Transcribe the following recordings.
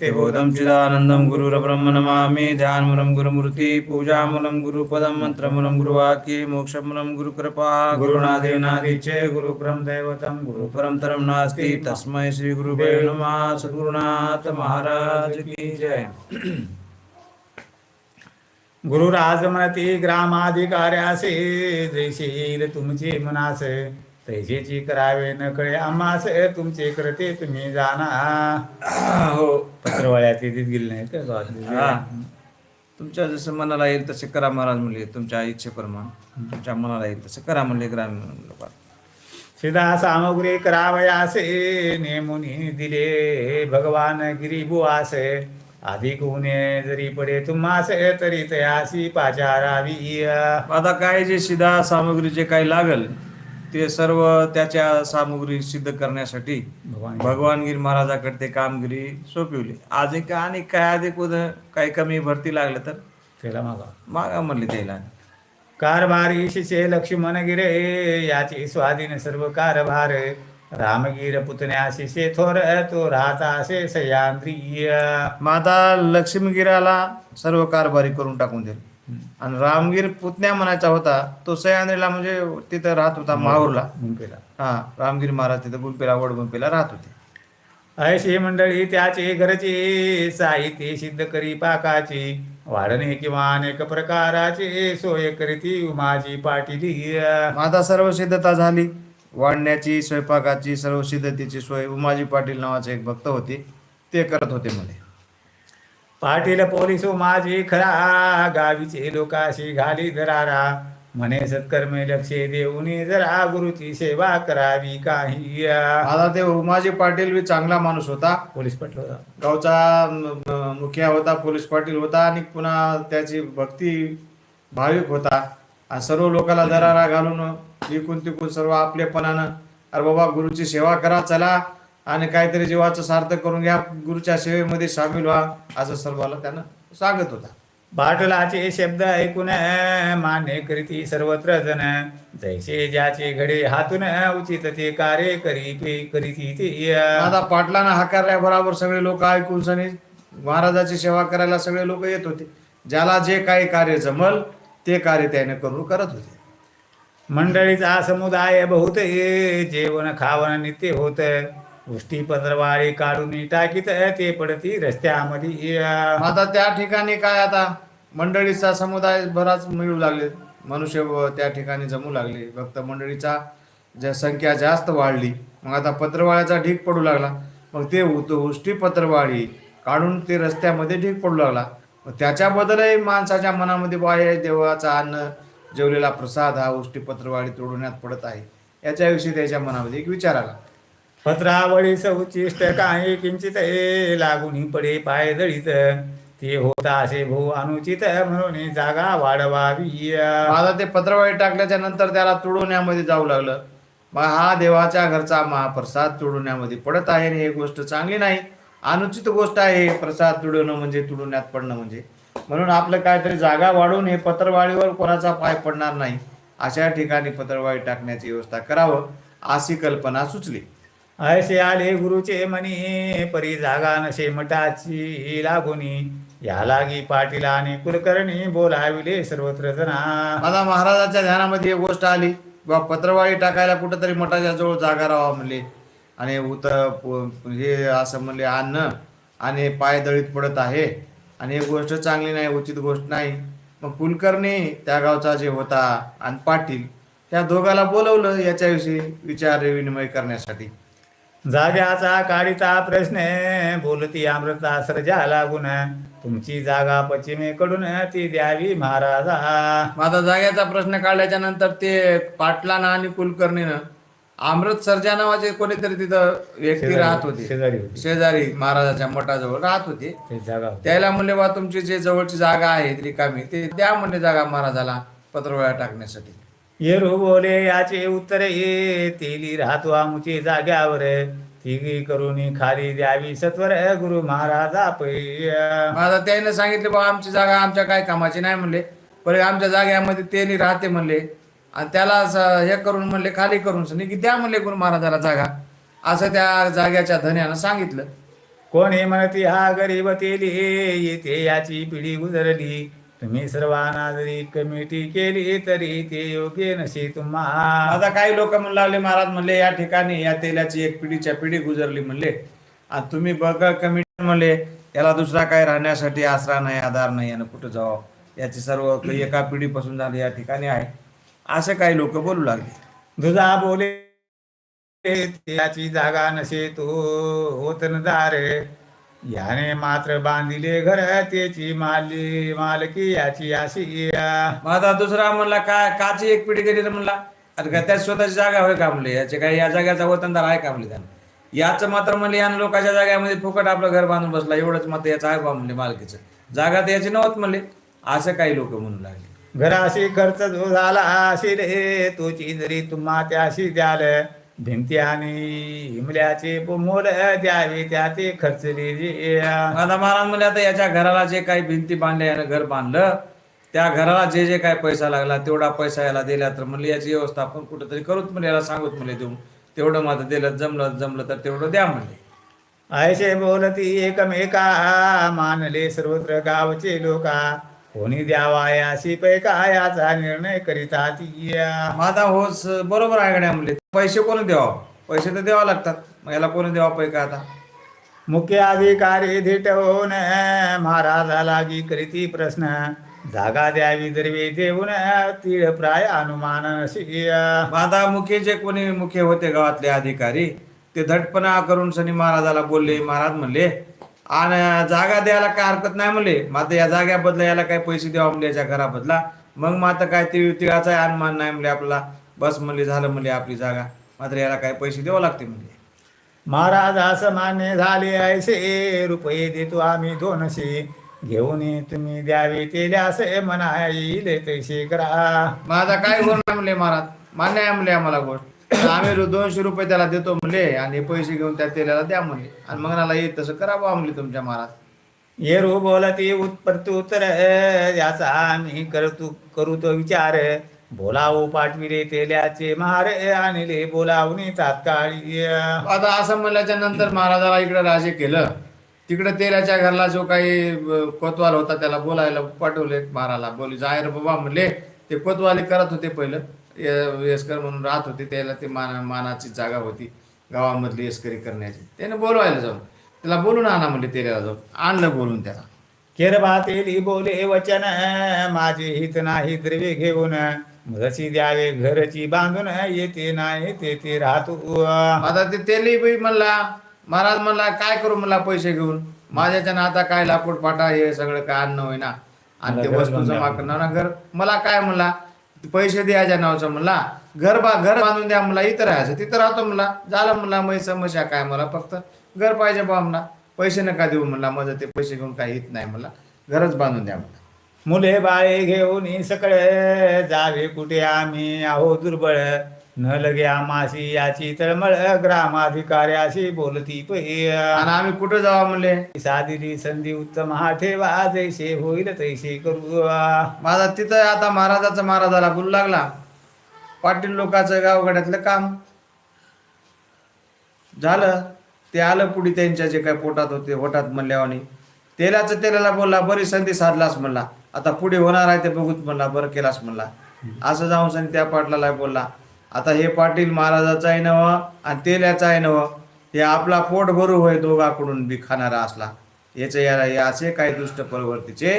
ते बोधं चिदानन्दं गुरुरब्रह्म नमामि ध्यानमूलं गुरुमूर्ति पूजामूलं गुरुपदं मन्त्रमूलं गुरुवाक्ये मोक्षमूलं गुरुकृपा गुरुनादेनादिचे गुरुपरं दैवतं गुरुपरं तरं नास्ति तस्मै श्रीगुरुवे नमः सद्गुरुनाथ महाराज की जय। गुरुराज म्हणती ग्रामाधिकाऱ्यासे जैसे तुमचे मनासे। तैसेची करावे न कळे आम्हास तुमचे करते तुम्ही जाणा. हो. पत्रवाळ्या तिथेच गेले नाही का. तुमच्या जसं मनाला येईल तसे करा महाराज म्हणले तुमच्या इच्छेप्रमाणे तुमच्या मनाला येईल तसे करा म्हणले ग्रामीण लोकांना. सिधा सामग्री करावयासे नेमुनी दिले भगवान गिरीबुवास अधिक उणे जरी पडे तुम्हास तरी तयासी पाचारावी. आता काय जे सिधा सामग्री जे काही लागल ते सर्व त्याच्या सामग्री सिद्ध करण्यासाठी भगवान भगवानगिरी महाराजाकडे ते कामगिरी सोपवली. आज एक आणि काय अधिक उद- काही कमी भरती लागलं तर? त्याला मागा. मागा म्हणले त्याला. लक्ष्मण गिरे याचे स्वाधीन सर्व कारभार. रामगीर पुतण्या शिषे थोर तो राहता असे सह्याद्रीय माता लक्ष्मीगिराला सर्व कारभारी करून टाकून दिली. आणि रामगीर पुतण्या म्हणायचा होता तो सह्याद्रीला म्हणजे तिथं राहत होता माहूरला. मुंपेला हा रामगिरी महाराज तिथं गुंपेला वड गुंपेला राहत होते. अशी मंडळी त्याचे घरचे साहित्य सिद्ध करी पाकाची. वाढणे किंवा अनेक प्रकाराचे सोय करीती उमाजी पाटील. आता सर्व सिद्धता झाली. वाढण्याची स्वयंपाकाची सर्व सिद्धतेची सोय उमाजी पाटील नावाचे एक भक्त होते. ते करत होते मध्ये पाटील पोलीस माझी खरा. गावीचे लोकाशी घाली धरारा म्हणे सत्कर्मे लक्ष देऊन जरा गुरुची सेवा करावी काही आता ते उमाजी पाटील बी चांगला माणूस होता. पोलीस पाटील होता. गावचा मुखिया होता पोलीस पाटील होता आणि पुन्हा त्याची भक्ती भाविक होता. आणि सर्व लोकांना दरारा घालून इकून तिकून सर्व आपलेपणानं अरे बाबा गुरुची सेवा करा चला. आणि काहीतरी जीवाचं सार्थक करून घ्या गुरुच्या सेवेमध्ये सामील व्हा असं सर्वाला त्यानं सांगत होता. पाटलाचे शब्द ऐकून मान्य करीती सर्वत्र जण जैसे ज्याचे घडे हातून उचित ते कार्य करी करीती ते. आता पाटलानं हाकारल्या बरोबर सगळे लोक ऐकून सनी महाराजाची सेवा करायला सगळे लोक येत होते. ज्याला जे काही कार्य जमल ते कार्य त्याने करून करत होते. मंडळीचा समुदाय बहुत जेवण खावण नित्य होत. उष्टी पत्रवाळी काढून टाकीत ते पडती रस्त्यामध्ये. आता त्या ठिकाणी काय आता? मंडळीचा समुदाय बराच मिळू लागले. मनुष्य त्या ठिकाणी जमू लागले. भक्त मंडळीचा ज्या संख्या जास्त वाढली मग आता पत्रवाळ्याचा ढीक पडू लागला. मग ते उत उष्टी पत्रवाळी काढून ते रस्त्यामध्ये ढीक पडू लागला. मग त्याच्याबद्दलही माणसाच्या मनामध्ये बाह्य देवाचा अन्न जेवलेला प्रसाद हा उष्टी पत्रवाळी तोडवण्यात पडत आहे. याच्याविषयी त्याच्या मनामध्ये एक विचार आला. पत्रावळी उच्चिष्ट काही किंचित ए लागून पडे पाय जळीत ते होता असे भो अनुचित म्हणून जागा वाढवावी. आता ते पत्रवाळी टाकल्याच्या नंतर त्याला तुडवण्यामध्ये जाऊ लागलं. मग हा देवाच्या घरचा महाप्रसाद तुडवण्यामध्ये पडत आहे आणि ही गोष्ट चांगली नाही. अनुचित गोष्ट आहे प्रसाद तुडवणं म्हणजे तुडवण्यात पडणं म्हणजे. म्हणून आपलं काहीतरी जागा वाढून हे पत्रवाळीवर कोणाचा पाय पडणार नाही. अशा ठिकाणी पत्रवाळी टाकण्याची व्यवस्था करावं अशी कल्पना सुचली. असे आले गुरुचे मनी परी जागा नसे मठाची लागुनी. या लागी पाटीला आणि कुलकर्णी बोलाविले सर्वत्र जना. मला महाराजाच्या ध्यानामध्ये एक गोष्ट आली. बा पत्रवाळी टाकायला कुठंतरी मठाच्या जवळ जागा राहावा म्हणले. आणि उत हे असं म्हणले अन्न आणि पाय दळीत पडत आहे. आणि एक गोष्ट चांगली नाही उचित गोष्ट नाही. मग कुलकर्णी त्या गावचा जे होता आणि पाटील त्या दोघाला बोलवलं याच्याविषयी विचार विनिमय करण्यासाठी. जाग्याचा काढीचा प्रश्न बोलती अमृता सर्जा लागून तुमची जागा पश्चिमेकडून ती द्यावी महाराजा. आता जाग्याचा प्रश्न काढल्याच्या नंतर ते पाटलानं आणि कुलकर्णीनं अमृत सर्जा नावाचे कोणीतरी तिथं व्यक्ती राहत होते. शेजारी होती. शेजारी महाराजाच्या मठाजवळ राहत होते. ते जागा होती. त्याला म्हणले बा तुमची जे जवळची जागा आहे रिकामी ते द्या म्हणले जागा महाराजाला पत्रवळ्या टाकण्यासाठी. येरू बोले याचे उत्तर ये तेली राहतो आमुचे जाग्यावर. तिघी करून खाली द्यावी सत्वर गुरु महाराजा पै आता त्याने सांगितले बा आमची जागा आमच्या काय कामाची नाही म्हणले. पण आमच्या जाग्यामध्ये ते राहते म्हणले. आणि त्याला असं हे करून म्हणले खाली करून की द्या म्हणले गुरु महाराजाला जागा. असं त्या जाग्याच्या धन्यानं सांगितलं. कोणी म्हणती हा गरीब तेली येते याची पिढी गुजरली. तुम्ही सर्वांना जरी कमिटी केली तरी ते योग्य नसे तुम्हा आता काही लोक म्हणू लागले महाराज म्हणले या ठिकाणी या तेलाची एक पिढीच्या पिढी गुजरली म्हणले. आणि तुम्ही बघा कमिटी म्हणले याला दुसरा काय राहण्यासाठी आसरा नाही आधार नाही आणि कुठं जावं? याची सर्व एका पिढीपासून झाले या ठिकाणी आहे. असे काही लोक बोलू लागले. दुजा बोले त्याची जागा नसे तो होत न दार. याने मात्र बांधिले घर त्याची माली मालकी याची अशी मग आता दुसरा म्हणला काय काची एक पिढी गेली तर म्हणला अरे काय त्याची स्वतःची जागा होय का म्हणले याचे काय या जाग्याचा वतनदार आहे का म्हणले त्यानं. याचं मात्र म्हणले यानं लोकांच्या जाग्यामध्ये फुकट आपलं घर बांधून बसला एवढंच मात्र याचं आहे बा म्हणले मालकीचं. जागा तर याची नव्हत म्हणले असं काही लोक म्हणू लागले. घराशी खर्च जो झाला असेल तोची जरी तुम्हा त्याशी द्याल. भिंती आणि हिमल्याचे मोल द्यावे त्या ते खर्चले आता महाराज म्हणले आता याच्या घराला जे काही भिंती बांधल्या यानं घर बांधलं त्या घराला जे जे काही पैसा लागला तेवढा पैसा याला दिला तर म्हणले याची व्यवस्था आपण कुठंतरी करूच म्हणले याला सांगूत म्हणले देऊन. तेवढं मात्र दिलं जमलं जमलं तर तेवढं द्या म्हणले. ऐसे बोलती एकमेका मानले सर्वत्र गावचे लोका. कोणी द्यावा याशी पैका याचा निर्णय करीता ती मग आता हो स- बरोबर आहे गड्या म्हणले पैसे कोणी द्यावा? पैसे तर द्यावा लागतात. मग याला कोणी द्यावा पैका आता? मुख्य अधिकारी धिटवून महाराजा लागी करीती प्रश्न. जागा द्यावी दरवे देऊन तीळ प्राय अनुमान आता मुख्य जे कोणी मुख्य होते गावातले अधिकारी ते धटपणा करून शनी महाराजाला बोलले महाराज म्हणले आणि जागा द्यायला काय हरकत नाही म्हणले मात्र या जाग्याबदला याला काय पैसे द्यावा म्हणले याच्या घराबदला मग मात्र काय तिळ तिळाचा अनुमान नाही म्हणले आपला. बस म्हणले झालं म्हणले आपली जागा. मात्र याला काय पैसे द्यावं लागते म्हणले महाराज असं मान्य झाले ऐसे रुपये देतो आम्ही दोनशे. घेऊन ये तुम्ही द्यावे ते असे म्हणा येईल तैसे करा. आता काय नाही म्हणले महाराज. मान्य आहे म्हणले आम्हाला गोष्ट. आम्ही रु- दोनशे रुपये त्याला देतो म्हणले आणि पैसे घेऊन त्या तेलाला द्या म्हणले. आणि मग मला येत तसं करावं म्हणले तुमच्या महाराज. येरू बोलती उत्तर याचा आम्ही करतो करू तो विचार. बोलावू पाठविले तेल्याचे मारे आणले बोलावून तात्काळी आता असं म्हणल्याच्या नंतर महाराजाला इकडे राजे केलं. तिकडे तेलाच्या घरला जो काही कोतवाल होता त्याला बोलायला पाठवले महाराला बोली जाय रे बाबा म्हणले. ते कोतवाली करत होते पहिलं. य- येसकर म्हणून राहत होते त्याला ते मान मानाची जागा होती गावामधली येसकरी करण्याची. त्याने बोलवायला जाऊन त्याला बोलून आणा म्हणले तेल्याला जाऊन आणलं बोलून त्याला. केरबा तेली बोले वचन माझे हित नाही द्रव्य घेऊन. जशी द्यावे घरची बांधून येते नाही ते ते राहतो. आता ते तेली बी म्हणला महाराज म्हणला काय करू म्हणला पैसे घेऊन? माझ्याच्यानं आता काय लाकूड पाटा हे सगळं काय अन्न होईना. आणि ते वस्तू जमा. करणार ना घर. मला काय म्हणला पैसे द्यायच्या नावाचं म्हणला. घर बा घर बांधून द्या मला इथं राहायचं तिथं राहतो म्हणला. झालं म्हणला मै समस्या काय मला फक्त. घर पाहिजे बा म्हणला. पैसे नका देऊ म्हणला माझं ते पैसे घेऊन काही येत नाही म्हणला. घरच बांधून द्या म्हणला. मुले बाळे घेऊन सकळे जावे कुठे आम्ही? आहो दुर्बळ. न लगे आमाशी याची तळमळ ग्रामाधिकाऱ्याशी बोलती पै आणि आम्ही कुठं जावा म्हणले? सादिली संधी उत्तम हा ठेवा जैसे होईल तैसे करू. माझा तिथं आता महाराजाचा महाराजाला बोलू लागला. पाटील लोकांचं गावगाड्यातलं काम. झालं. ते आलं पुढे त्यांच्या जे काय पोटात होते होटात म्हणल्यावानी. तेलाचं तेलाला बोलला बरी संधी साधलास म्हणला. आता पुढे होणार आहे ते बघूच म्हणला बरं केलास म्हणला. असं जाऊन सनी त्या पाटलाला बोलला. आता हे पाटील महाराजाचं आहे नवं आणि तेल्याचं आहे नवं हे आपला पोट भरू होय दोघाकडून बी खाणारा असला. याचे याला हे असे काही दुष्ट प्रवृत्तीचे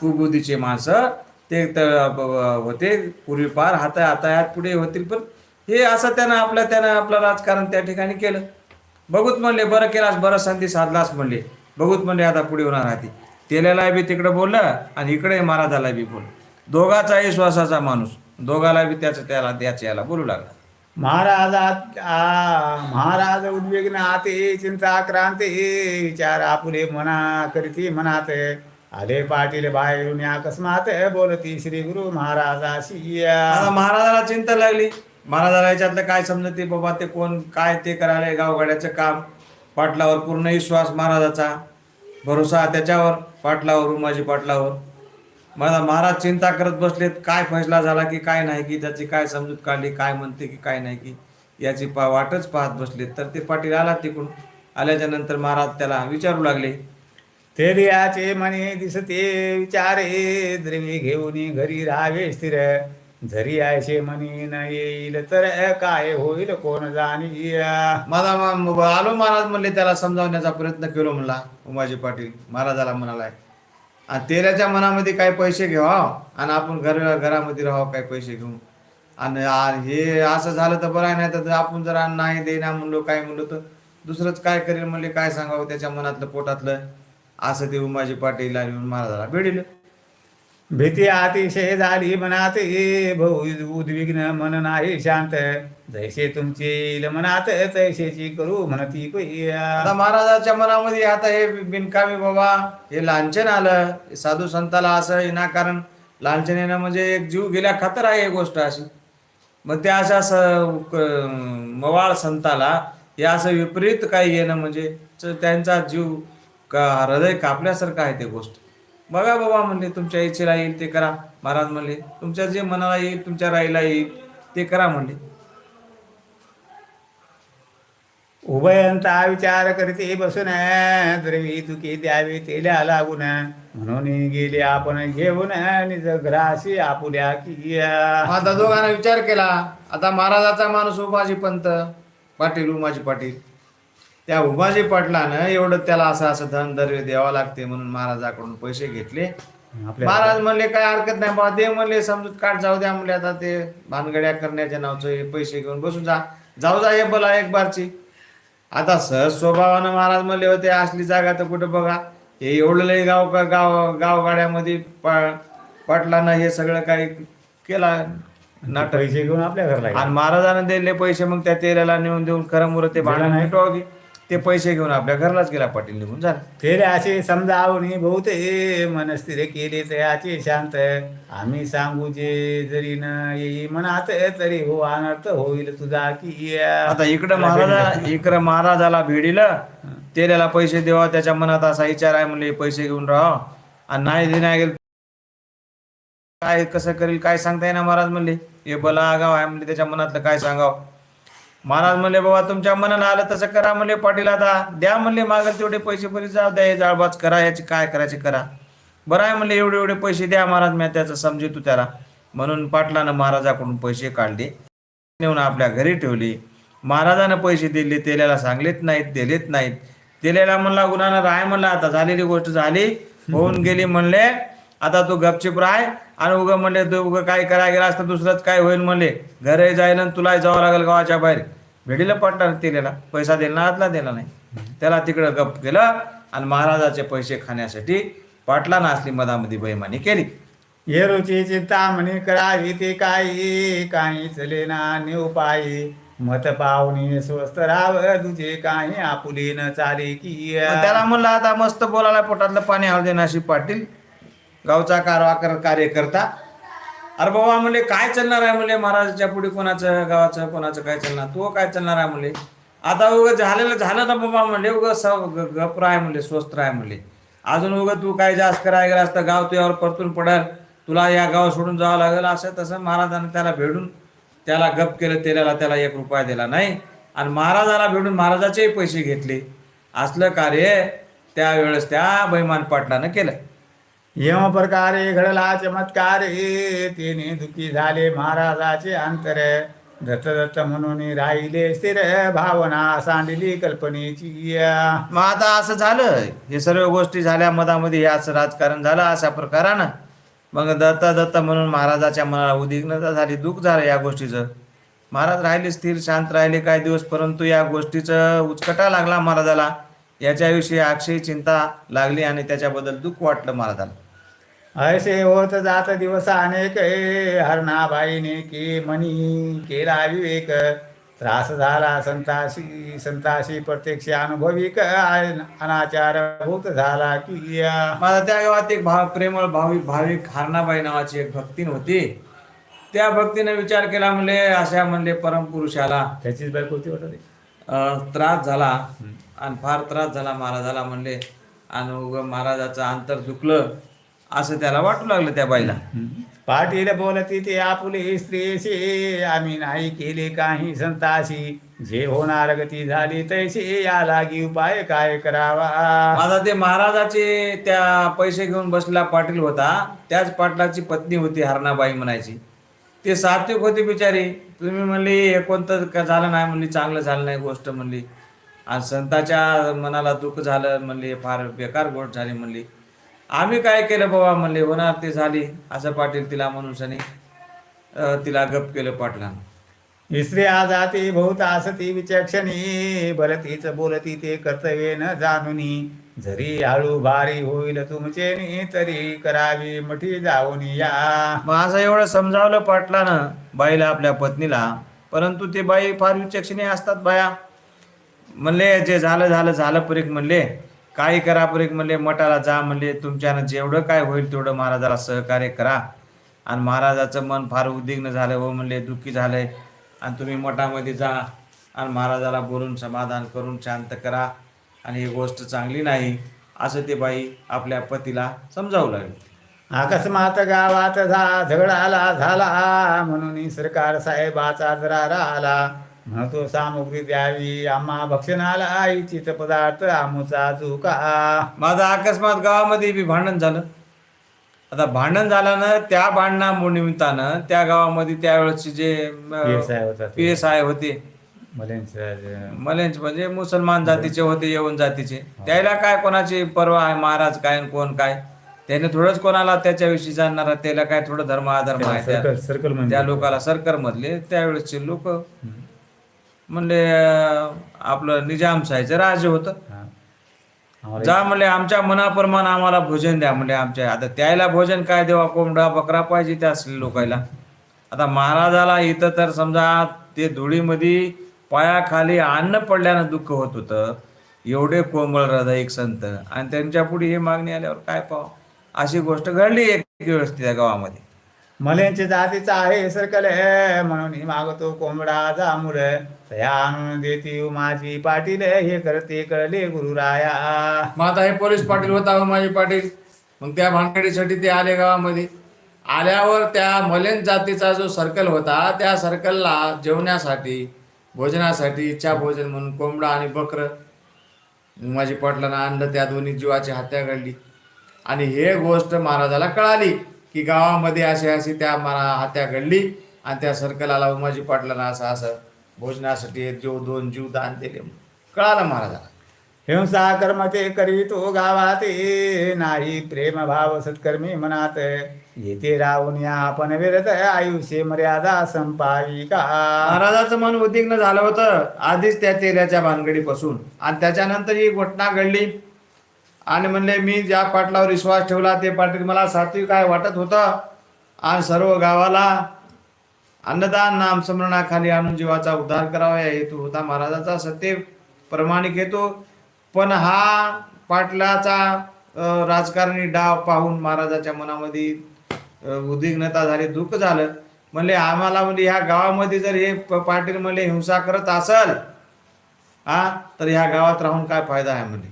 कुबुद्धीचे माणसं ते ब- होते पूर्वी पार हाता हातायात पुढे होतील पण हे असं त्यानं आपलं त्यानं आपलं राजकारण त्या ठिकाणी केलं. बघूत म्हणले बरं केलास बरं संधी साधलास म्हणले. बघूत म्हणले आता पुढे होणार आहे तेल्याला बी तिकडं बोललं आणि इकडे महाराजाला बी बोललं. दोघाचाही श्वासाचा माणूस. दोघाला बी त्याचं त्याला त्याच्या याला बोलू लागला. महाराजा आ, महाराज उद्विग्न आते चिंता क्रांती विचार आपुले मना करती मनात. आले पाटील बाहेरून अकस्मात बोलती श्री गुरु महाराजाशी. आता महाराजाला चिंता लागली. महाराजाला याच्यातलं काय समजते बाबा? ते कोण काय ते करायला गावगाड्याचं काम. पाटलावर पूर्ण विश्वास महाराजाचा. भरोसा त्याच्यावर पाटलावर उमाजी पाटलावर. मला महाराज चिंता करत बसलेत. काय फैसला झाला की काय नाही की त्याची काय समजूत काढली काय म्हणते की काय नाही की याची पा वाटच पाहत बसलेत. तर ते पाटील आला तिकडून. आल्याच्यानंतर महाराज त्याला विचारू लागले. तेरियाचे मने दिसते विचारे द्रवी घेऊन घरी राहावे स्थिर. झरी आयशे मनी न येईल तर काय होईल कोण जाणी माझा मा- आलो महाराज म्हणले त्याला समजावण्याचा प्रयत्न केलो म्हणला. उमाजी पाटील महाराजाला म्हणालाय आणि तेल्याच्या मनामध्ये काय पैसे घ्यावा आणि आपण घर घरामध्ये राहावं काय पैसे घेऊन आणि हे असं झालं तर बरं आहे नाही तर आपण जर नाही देणार म्हणलो काय म्हणलो तर दुसरंच काय करेल म्हणले काय सांगावं त्याच्या मनातलं पोटातलं? असं ते उमाजी पाटील आणि महाराजाला. भेडिलं भीती अतिशय झाली मनात ये भाऊ उद्विग्न मन नाही शांत. जैसे तुमचे येईल मनात तैसेची करू म्हणती आता महाराजाच्या मनामध्ये आता हे बिनकामी बाबा हे लांछन आलं. साधू संताला असं विनाकारण लांछन येणं म्हणजे एक जीव गेल्या खतर आहे गोष्ट अशी. मग त्या अशा स- क- मवाळ संताला हे असं विपरीत काही येणं म्हणजे च- त्यांचा जीव का हृदय कापल्यासारखं आहे ते गोष्ट. बघा बाबा म्हणले तुमच्या इच्छेला येईल ते करा. महाराज म्हणले तुमच्या जे मनाला येईल तुमच्या राईला येईल ते करा म्हणले. उभयंता विचार करते बसून द्रवी तुकी द्यावी तेल्या लागून म्हणून गेले आपण घेऊन निज ग्रासी आपुल्या किया. आता दोघांना विचार केला. आता महाराजाचा माणूस उमाजी पंत पाटील उमाजी पाटील. त्या उमाजी पाटलानं एवढं त्याला असं असं धन दर्वे द्यावं लागते म्हणून महाराजाकडून पैसे घेतले. महाराज म्हणले काय हरकत नाही बा दे म्हणले समजूत काढ जाऊ द्या म्हणले आता ते भानगड्या करण्याच्या नावचं हे पैसे घेऊन बसून जा. जाऊ जा हे बोला एक बारची. आता सहज स्वभावानं महाराज म्हणले होते असली जागा तर कुठं बघा. हे एवढं लय गाव गाव गावगाड्यामध्ये पा पाटलानं हे सगळं काही केला नाटक. पैसे घेऊन आपल्या घरला. आणि महाराजानं दिलेले पैसे मग त्या तेलाला नेऊन देऊन खरं मुरत ते भांडण नाही. ते पैसे घेऊन आपल्या घरलाच गेला पाटील निघून झाला. तेरे असे समजावून बहुते मनस्थिर केले तयाचे शांत. आम्ही सांगू जे जरी न येई मनात तरी हो अनर्थ होईल तुझा की आता इकडं महाराजा इकडं महाराजाला भेडिलं. तेल्याला पैसे देवा त्याच्या मनात असा विचार आहे म्हणले पैसे घेऊन राहा. आणि नाही नाही गेलं काय कसं करेल काय सांगता येणार महाराज म्हणले. हे बला आगाव आहे म्हणजे त्याच्या मनातलं काय सांगाव? महाराज म्हणले बाबा तुमच्या मनाला आलं तसं करा म्हणले पाटील आता. द्या म्हणले मागेल तेवढे पैसे बरी जाऊ द्या हे जाळबाज करा याची काय करायचे करा. बरं आहे म्हणले एवढे एवढे पैसे द्या महाराज मी त्याचं समजितो त्याला. म्हणून पाटलानं महाराजाकडून पैसे काढले नेऊन आपल्या घरी ठेवली. महाराजानं पैसे दिले तेल्याला सांगलेत नाहीत दिलेत नाहीत. तेल्याला म्हणला गुन्हा राय म्हणला आता झालेली गोष्ट झाली. होऊन गेली म्हणले आता तू गपचिप राय आणि उगं म्हणले तू उगं काय करायला गेला असतं दुसरंच काय होईल म्हणले. घरी जाईल आणि तुला जावं लागेल गावाच्या बाहेर. भेटीला पटणार तेल्याला पैसा दिला ना आतला दिला नाही. त्याला तिकडं गप केलं आणि महाराजाचे पैसे खाण्यासाठी पाटलानं असली मधामध्ये बैमानी केली. येरोची चिंता म्हणे करावी ते काही. काही चले ना उपायी. मत पाहुणे स्वस्त राव तुझे काही आपुले न चाले की. त्याला म्हणलं आता मस्त बोलायला पोटातलं पाणी हळदे नाशिक पाटील. गावचा कारवा कार्यकर्ता. अरे बाबा म्हणले काय चालणार आहे म्हणले महाराजाच्या पुढे कोणाचं गावाचं कोणाचं काय चालणार? तो काय चालणार आहे म्हणले आता उगं झालेलं झालं ना बाबा म्हणले उगं स ग- आहे म्हणले स्वस्त आहे म्हणले अजून उगं तू काय जास्त करायला गेला गाव तुझ्यावर परतून पडेल. तुला या गाव सोडून जावं लागेल असं तसं महाराजाने त्याला भेटून त्याला गप केलं तेलाला त्याला एक रुपया दिला नाही. आणि महाराजाला भेटून महाराजाचेही पैसे घेतले. असलं कार्य त्यावेळेस त्या बैमान पाटलानं केलं. यम प्रकारे घडला चमत्कार तिने दुखी झाले महाराजाचे अंतर. दत्त दत्त म्हणून राहिले स्थिर भावना सांडली कल्पनेची मग आता असं झालं हे सर्व गोष्टी झाल्या मधामध्ये हे असं राजकारण झालं अशा प्रकारानं. मग दत्त दत्त म्हणून महाराजाच्या मनाला उद्विग्नता झाली दुःख झालं या गोष्टीचं. महाराज राहिले स्थिर शांत राहिले काही दिवस परंतु या गोष्टीचं उचकटा लागला महाराजाला. याच्याविषयी अक्षय चिंता लागली आणि त्याच्याबद्दल दुःख वाटलं महाराजाला. ऐसे होत जात दिवस अनेक हरणाबाईने के मनी केला विवेक. त्रास झाला संताशी संताशी प्रत्यक्ष अनुभविक अनाचार भूत झाला की माझा त्या गावात एक भाव प्रेमळ भाविक भाविक हारणाबाई नावाची एक भक्तीन होती. त्या भक्तीने विचार केला म्हणले अशा म्हणले परमपुरुषाला त्याचीच बायको होती वाटत त्रास झाला. आणि फार त्रास झाला महाराजाला म्हणले आणि महाराजाचं अंतर दुखलं. असं त्याला वाटू लागलं त्या बाईला. पाटील बोलती ते आपुले स्त्रीशी आम्ही नाही केले काही संताशी. जे होणार गती झाली तैशी या लागी उपाय काय करावा? आता ते महाराजाचे त्या पैसे घेऊन बसलेला पाटील होता त्याच पाटलाची पत्नी होती हरणाबाई म्हणायची. ते सात्विक होते बिचारी. तुम्ही म्हणली हे कोणतं का झालं नाही? म्हणली चांगलं झालं नाही गोष्ट म्हणली. आणि संताच्या मनाला दुःख झालं म्हणली फार बेकार गोष्ट झाली म्हणली. आम्ही काय केलं बाबा? म्हणले होणार ते झाली. असं पाटील तिला अं, तिला गप केलं पाटलानं. स्त्री जाती बहुत असती विचक्षणी भरतीच बोलती ते कर्तव्य न जाणुनी. जरी हळू भारी होईल तुमचे नी तरी करावी मठी जाऊन या. मग असं एवढं समजावलं पाटलानं बाईला आपल्या पत्नीला परंतु ते बाई फार विचक्षणी असतात बाया. म्हणले जे झालं झालं झालं परीक. म्हणले काही करा एक म्हणले मठाला जा म्हणले तुमच्यानं जेवढं काय होईल तेवढं महाराजाला सहकार्य करा. आणि महाराजाचं मन फार उद्विग्न झालं हो म्हणले दुःखी झालंय. आणि तुम्ही मठामध्ये जा आणि महाराजाला बोलून समाधान करून शांत करा. आणि ही गोष्ट चांगली नाही असं ते बाई आपल्या पतीला समजावू लागली अकस्मात गावात झा झगडाला झाला म्हणून सरकार साहेबाचा जरा आला. म्हणतो सामुग्री द्यावी. आम्हा भक्षणाला इच्छित पदार्थ आमुचा चुका माझं अकस्मात गावामध्ये बी भांडण झालं. आता भांडण झालं ना त्या भांडणा निमित्तानं त्या गावामध्ये त्यावेळेसचे जे पी एस आय होते मुलांचं मलेंच म्हणजे मुसलमान जातीचे होते येऊन जातीचे. त्याला काय कोणाची परवा आहे महाराज काय कोण काय? त्याने थोडंच कोणाला त्याच्याविषयी जाणणार त्याला काय थोडं धर्म अधर्म आहे त्या लोकाला सरकार मधले त्यावेळेसचे लोक. म्हणले आपलं निजामशाहीचं राज्य होतं. जा म्हणले आमच्या मनाप्रमाणे आम्हाला भोजन द्या म्हणले आमच्या. आता त्याला भोजन काय देवा कोंबडा बकरा पाहिजे त्या असले लोकायला. आता महाराजाला इथं तर समजा ते धुळीमध्ये पायाखाली अन्न पडल्यानं दुःख होत होतं. एवढे कोमळ हृदय एक संत. आणि त्यांच्या पुढे हे मागणी आल्यावर काय पाव अशी गोष्ट घडली एक त्या गावामध्ये. मलेंच्या जातीचा आहे सर्कल आहे म्हणून मागतो कोंबडा जांभूळ. तया आणून देती हो माझी पाटील हे करते कळले गुरुराया मग आता हे पोलीस पाटील होता हो माझी पाटील. मग त्या भानगडीसाठी ते आले गावामध्ये. आल्यावर त्या मलेन जातीचा जो सर्कल होता त्या सर्कलला जेवण्यासाठी भोजनासाठी इच्छा भोजन म्हणून कोंबडा आणि बकर. माझी पाटलांना आणलं त्या दोन्ही जीवाची हत्या घडली. आणि हे गोष्ट महाराजाला कळाली. की गावामध्ये अशी अशी त्या मरा हत्या घडली आणि त्या सर्कलाला उमाजी पाटलानं असं असं भोजनासाठी जीव दोन जीव दान दिले कळालं महाराजाला? हिंसा कर्म ते करीतो गावात नाही प्रेम भाव सत्कर्मी मनात. येथे राहून या आपण विरत आयुष्य मर्यादा संपावी का महाराजाचं मन उद्विग्न झालं होतं आधीच त्या तेल्याच्या भानगडीपासून. आणि त्याच्यानंतर ही घटना घडली. आणि म्हणले मी ज्या पाटलावर विश्वास ठेवला ते पाटील मला सात्विक काय वाटत होतं. आणि सर्व गावाला अन्नदान नामस्मरणाखाली आणून जीवाचा उद्धार करावा या हेतू होता महाराजाचा. सत्य प्रमाणिक हेतू. पण हा पाटलाचा राजकारणी डाव पाहून महाराजाच्या मनामध्ये उद्विग्नता झाली दुःख झालं. म्हणले आम्हाला म्हणजे ह्या गावामध्ये जर हे प- पाटील म्हणले हिंसा करत असल हा तर ह्या गावात राहून काय फायदा आहे म्हणजे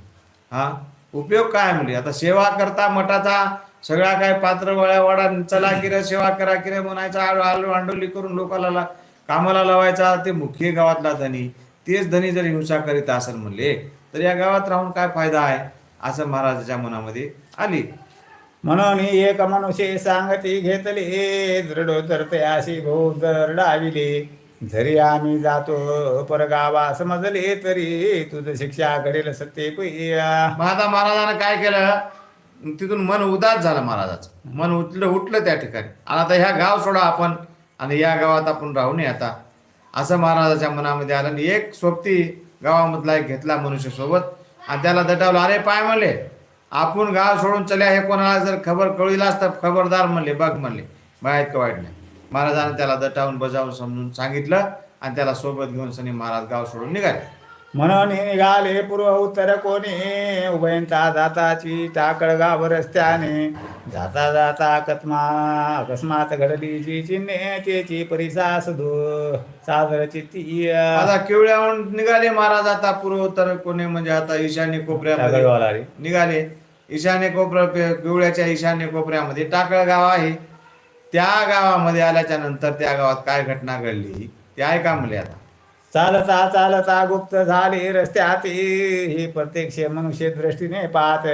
हा उपयोग काय म्हणजे? आता सेवा करता मठाचा सगळा काय पात्र वळ्या वाडा चला किरे सेवा करा किरे म्हणायचा आलो आंडोली करून लोकाला ला- कामाला लावायचा ते मुख्य गावातला धनी तेच धनी जर हिंसा करीत असेल म्हणले तर या गावात राहून काय फायदा आहे? असं महाराजाच्या मनामध्ये आली. म्हणून एक मनुष्य सांगती घेतली दृढ तरते अशी बहु दरडाविले. जरी आम्ही जातो परगावा समजले तरी तुझ शिक्षा घडेल सत्य पैया मग आता महाराजानं काय केलं? तिथून मन उदास झालं महाराजाचं. मन उठलं उठलं त्या ठिकाणी. आणि आता ह्या गाव सोडा आपण. आणि या गावात आपण राहू नये आता. असं महाराजाच्या मनामध्ये आलं आणि एक सोबती गावामधला एक घेतला मनुष्य सोबत आणि त्याला दटावलं अरे पाय म्हणले आपण गाव सोडून चल्या हे कोणाला? जर खबर कळविला असतं खबरदार म्हणले बघ म्हणले. बाहेर का वाईट नाही महाराजाने त्याला दटावून बजावून समजून सांगितलं आणि त्याला सोबत घेऊन सनी महाराज गाव सोडून निघाले. म्हणून निघाले पूर्व उत्तर कोणी? उभयंता जाताची टाकळ गाव रस्त्याने. जाता जाता अकस्मा अकस्मात घडली जी चिन्हे त्याची परिसास दो सादर चित्ती. आता केवळ्याहून निघाले महाराज आता पूर्वोत्तर कोणी? म्हणजे आता ईशान्य कोपऱ्यामध्ये रे. निघाले. ईशान्य कोपऱ्या पिवळ्याच्या ईशान्य कोपऱ्यामध्ये टाकळ गाव आहे. त्या गावामध्ये आल्याच्यानंतर त्या गावात काय घटना घडली ते ऐका म्हणले आता. चालता चालता गुप्त झाले रस्त्यात हे प्रत्यक्ष मनुष्य दृष्टीने पाहत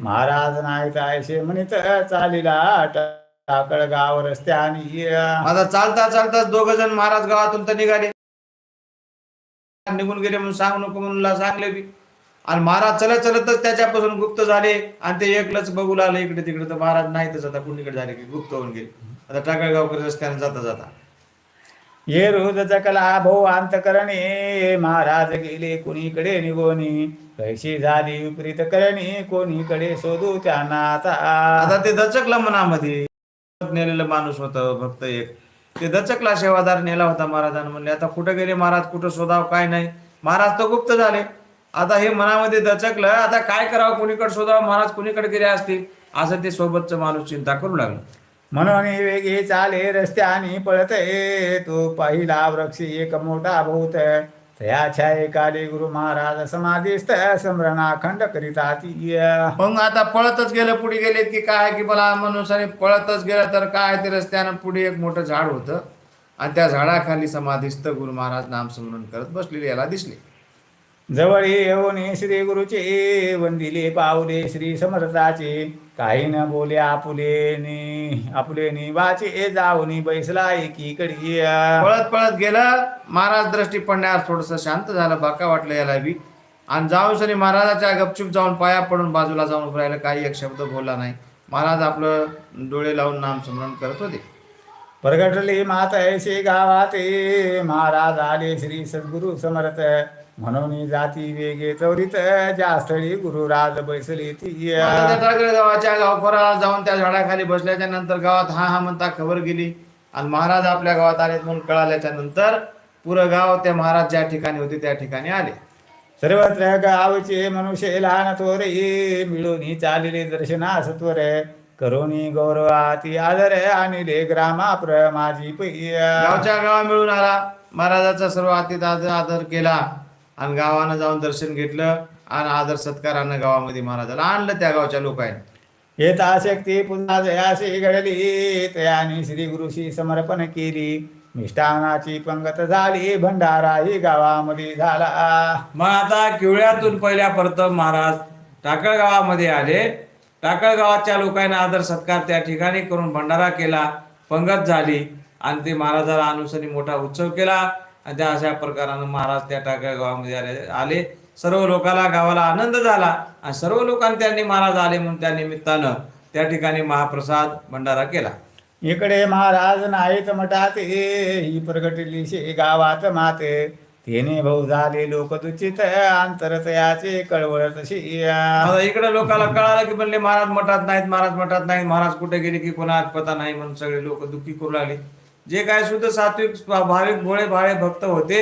महाराज नाहीत आयशे म्हणित चालिला टाकळ गाव रस्त्यानी आता चालता चालता दोघ जण महाराज गावातून तर निघाले. निघून गेले म्हणून सांगू नको म्हणून सांगले बी आणि महाराज चलत चलतच त्याच्यापासून गुप्त झाले. आणि ते एकलंच बघू लागले इकडे तिकडे. तर महाराज नाहीतच आता कुणीकडे झाले की गुप्त होऊन गेले. आता टाकळगावकर रस्त्याने जाता जाता. ये रोज चकला भो अंतकरणे महाराज गेले कोणीकडे निघोनी. कैशी झाली विपरीत करणे कोणीकडे शोधू त्यांना आता. आता ते दचकलं मनामध्ये. नेलेलं माणूस होतं भक्त एक. ते दचकला सेवादार नेला होता महाराजांना म्हणले आता कुठं गेले महाराज? कुठं शोधाव? काय नाही. महाराज तर गुप्त झाले. आता हे मनामध्ये दचकलं आता काय करावं? कुणीकडे शोधावं? महाराज कुणीकडे गेले असतील? असं ते सोबतचं माणूस चिंता करू लागलं. म्हणून वेगे चाले रस्त्याने पळत. तो पहिला वृक्ष एक मोठा भूत तयाच्या एकाले गुरु महाराज समाधीस्थ स्मरणा खंड करीता मग आता पळतच गेलं पुढे गेले की काय? की मला मनुष्याने पळतच गेलं तर काय? ते रस्त्यानं पुढे एक मोठं झाड होतं. आणि त्या झाडाखाली समाधीस्थ गुरु महाराज नामस्मरण करत बसलेले याला दिसले. जवळ येऊन श्री गुरुचे वंदिले पावले श्री समर्थाचे. काही न बोले आपुले आपुले नि वाचे जाऊन बैसला एकीकडे पळत पळत गेलं महाराज दृष्टी पडण्यावर थोडस शांत झालं बाका वाटलं याला बी. आणि जाऊन महाराजाच्या गपचूप जाऊन पाया पडून बाजूला जाऊन उभं राहिलं काही एक शब्द बोलला नाही. महाराज आपलं डोळे लावून नामस्मरण करत होते. प्रगटले माता ऐसे गावात महाराज आले श्री सद्गुरु समर्थ. म्हणून जाती वेगे चौरीत ज्या स्थळी गुरुराज बैसले ती. गावाच्या गावखोराला जाऊन त्या झाडाखाली बसल्याच्या नंतर गावात हा हा म्हणता खबर गेली. आणि महाराज आपल्या गावात आले म्हणून कळाल्याच्या नंतर पुरं गाव त्या महाराज ज्या ठिकाणी होते त्या ठिकाणी आले. सर्वत्र गावचे मनुष्य लहान थोरे मिळून चालले दर्शनास त्वर. करोनी गौरवाती आदर आणले ग्रामाप्र माझी पै गावच्या गावा मिळून आला. महाराजाचा सर्व आदर आदर केला. आणि गावानं जाऊन दर्शन घेतलं आणि आदर सत्कारानं गावामध्ये महाराजाला आणलं त्या गावच्या लोकांनी. येता शक्ती पुन्हा जयाशी घडली तयाने श्री गुरुशी समर्पण केली. मिष्टानाची पंगत झाली भंडारा ही गावामध्ये झाला. मग आता किवळ्यातून पहिल्या परत महाराज टाकळ गावामध्ये आले. टाकळ गावाच्या लोकांना आदर सत्कार त्या ठिकाणी करून भंडारा केला पंगत झाली आणि ते महाराजाला अनुसरी मोठा उत्सव केला. आणि त्या अशा प्रकारानं महाराज त्या टाकळ गावामध्ये आले. आले. सर्व लोकाला गावाला आनंद झाला आणि सर्व लोकांनी त्यांनी महाराज आले म्हणून त्या निमित्तानं त्या ठिकाणी महाप्रसाद भंडारा केला. इकडे महाराज नाहीत मठात ही प्रगटली शे गावात माते. तेने भाऊ झाले लोक दुचित अंतरतयाचे कळवळ तशी आता इकडे लोकांना कळालं की म्हणले महाराज मठात नाहीत महाराज मठात नाहीत महाराज कुठे गेले की कोणा पता नाही म्हणून सगळे लोक दुःखी करू लागले. जे काय शुद्ध सात्विक भाविक भोळे भाळे भक्त होते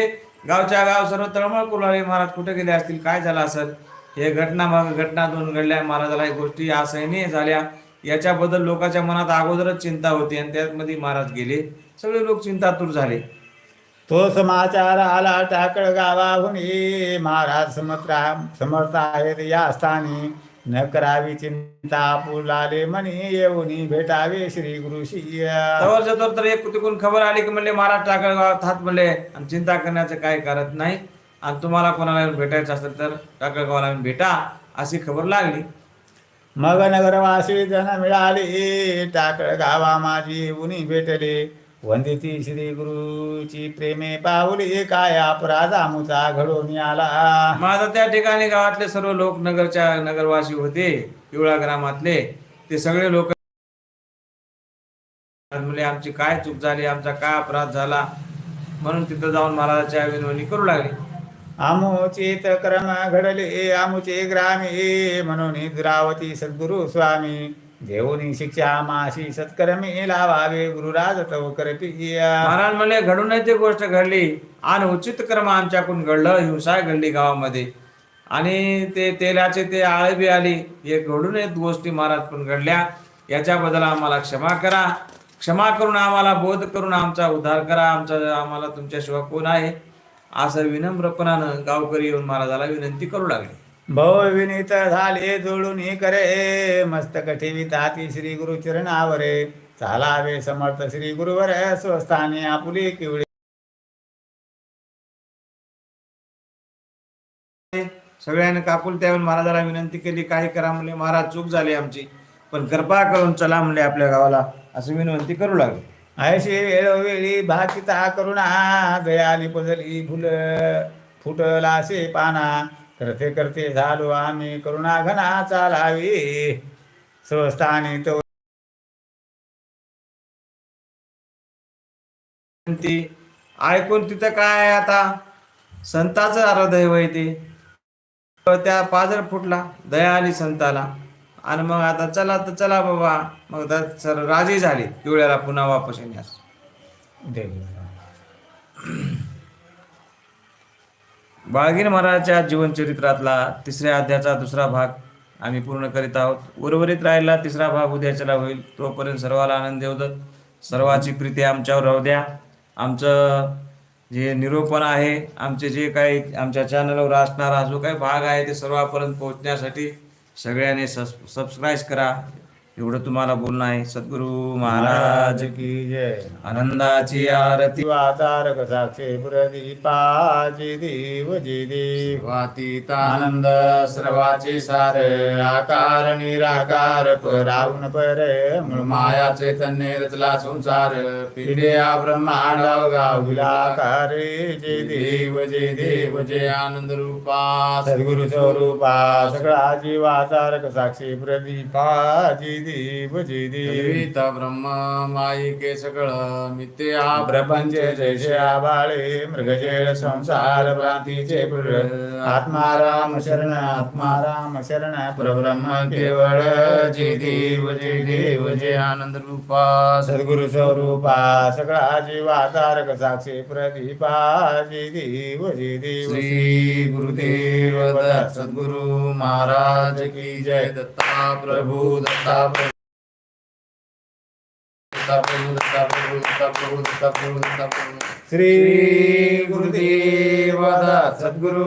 गावच्या गाव सर्व तळमळ करू महाराज कुठे गेले असतील काय झालं असेल? हे घटना माग घटना दोन घडल्या महाराजाला या गोष्टी असहनीय झाल्या. याच्याबद्दल लोकांच्या मनात अगोदरच चिंता होती आणि त्यामध्ये महाराज गेले. सगळे लोक चिंतातूर झाले. तो समाचार आला टाकळ गावाहून महाराज समर्थ समर्थ आहेत या स्थानी. न करावी चिंता पुलाले म्हणे येऊन भेटावे श्री गुरुशी जतर तर एक तिकून खबर आली की म्हणले महाराज टाकळ गावात हात म्हणले आणि चिंता करण्याचं काय करत नाही. आणि तुम्हाला कोणाला भेटायचं असेल तर टाकळ गावाला भेटा अशी खबर लागली. मग नगरवासी जन मिळाले टाकळ गावा माझी उनी भेटले. वंदिती श्री गुरुची प्रेमे पावली काय अपराध आमुचा घडून आला. आता त्या ठिकाणी गावातले सर्व लोक नगरच्या नगरवासी होते पिवळा ग्रामातले. ते सगळे लोक म्हणले आमची काय चूक झाली आमचा काय अपराध झाला? म्हणून तिथं जाऊन महाराजाच्या विनवणी करू लागले. आमुचित क्रम घडले आमुचे ग्रामे म्हणून दुरावती सद्गुरु स्वामी. देऊनी शिक्षा माशी सत्कर्मी लावावे गुरुराज तव करपी महाराज म्हणले घडूनच ती गोष्ट घडली आणि उचित कर्म आमच्याकडून घडलं हिंसा घडली गावामध्ये. आणि ते तेलाचे ते आळे बी आली. हे घडून येत गोष्टी महाराज पण घडल्या. याच्याबद्दल आम्हाला क्षमा करा. क्षमा करून आम्हाला बोध करून आमचा उद्धार करा. आमचा आम्हाला तुमच्याशिवाय कोण आहे? असं विनम्रपणानं गावकरी येऊन महाराजाला विनंती करू लागली. भव विनीत झाले जोडून करे. मस्तक ठेवीत हाती श्री गुरु चरणावरे. चालावे समर्थ श्री गुरुवर स्वस्थानी आपुले किवळे सगळ्यांनी कापूल त्यावेळी महाराजाला विनंती केली काही करा म्हणले महाराज चूक झाली आमची. पण कृपा करून चला म्हणले आपल्या गावाला. असं विनंती करू लागले. ऐशी वेळोवेळी भाकिता करुणा दयाली पदली फुल फुटलासे पाना. करते करते झालो आम्ही करुणा घना चालावी. स्वस्थानी तो ऐकून तिथं काय आता? संताचं हृदय वय ते त्या पाजर फुटला दया आली संताला. आणि मग आता चला तर चला बाबा. मग सर राजी झाली पिवळ्याला पुन्हा वापस येण्यास. बाळगीर महाराजाच्या जीवनचरित्रातला तिसऱ्या अध्यायाचा दुसरा भाग आम्ही पूर्ण करीत आहोत. उर्वरित राहिला तिसरा भाग उद्याच्याला होईल. तोपर्यंत सर्वाला आनंद देऊ देत सर्वाची प्रीती आमच्यावर राहू द्या. आमचं जे निरोपण आहे आमचे जे काही आमच्या चॅनलवर असणारा जो काही भाग आहे ते सर्वांपर्यंत पोहोचण्यासाठी सगळ्यांनी सस सबस्क्राईब करा. एवढं तुम्हाला बोलणं आहे. सद्गुरू महाराज की जय. आनंदाची आरती. वातारक साक्षी प्रदीपाची देव जी देव. वातीतानंद सर्वाचे सार आकार निराकार रावण पर मूळ माया चैतन्य रचला संसार. पिढ्या ब्रह्मांड गाव विलाकारे. जे देव जे देव जे आनंद रूपा सद्गुरु स्वरूपा सगळा जीवाचारक साक्षी प्रदीपा जी देव जी देव देवीत ब्रह्म माईके सगळ मिथ्या प्रपंच जैसे आबाळे मृगजेळ संसार भ्रांतीचे पुर। आत्माराम शरण आत्माराम शरण परब्रह्म केवळ। जे देव जे देव जे आनंद रूपा सद्गुरु स्वरूपा सगळा जीवाधारक साक्षी प्रदीपा। जी देव जी देव श्री गुरुदेव सद्गुरु महाराज की जय दत्ता प्रभु दत्ता श्री गुरुदेव सद्गुरु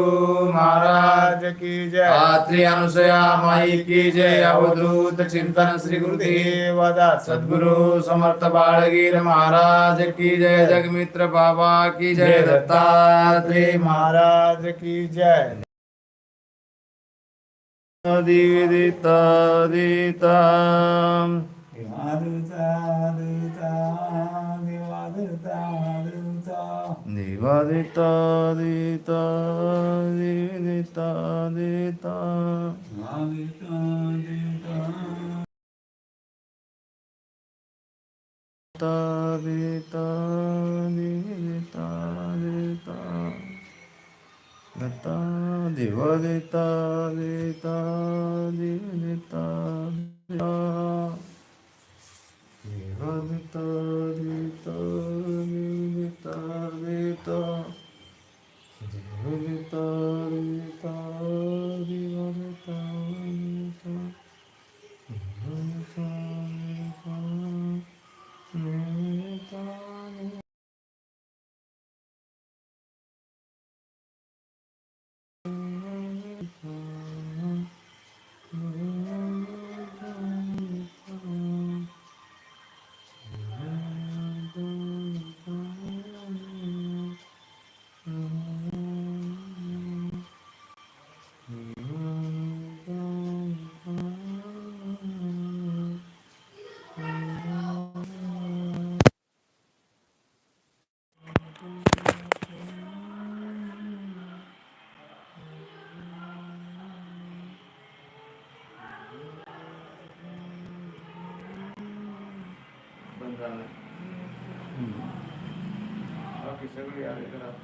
महाराज की जय। आत्री अनुसया माई की जय। अवधूत चिंतन श्री गुरुदेव सद्गुरु समर्थ बाळगीर महाराज की जय। जगमित्र बाबा की जय। दत्तात्रेय महाराज की जय। दिविदिता दिता। देवादूता दूता देवादूता दूता दिवादिता दिता दिविदिता दिता देवादूता दूता दिता दिविदिता दिता देता देता देता देता देव देता देता देव देता देता देव बंद झालं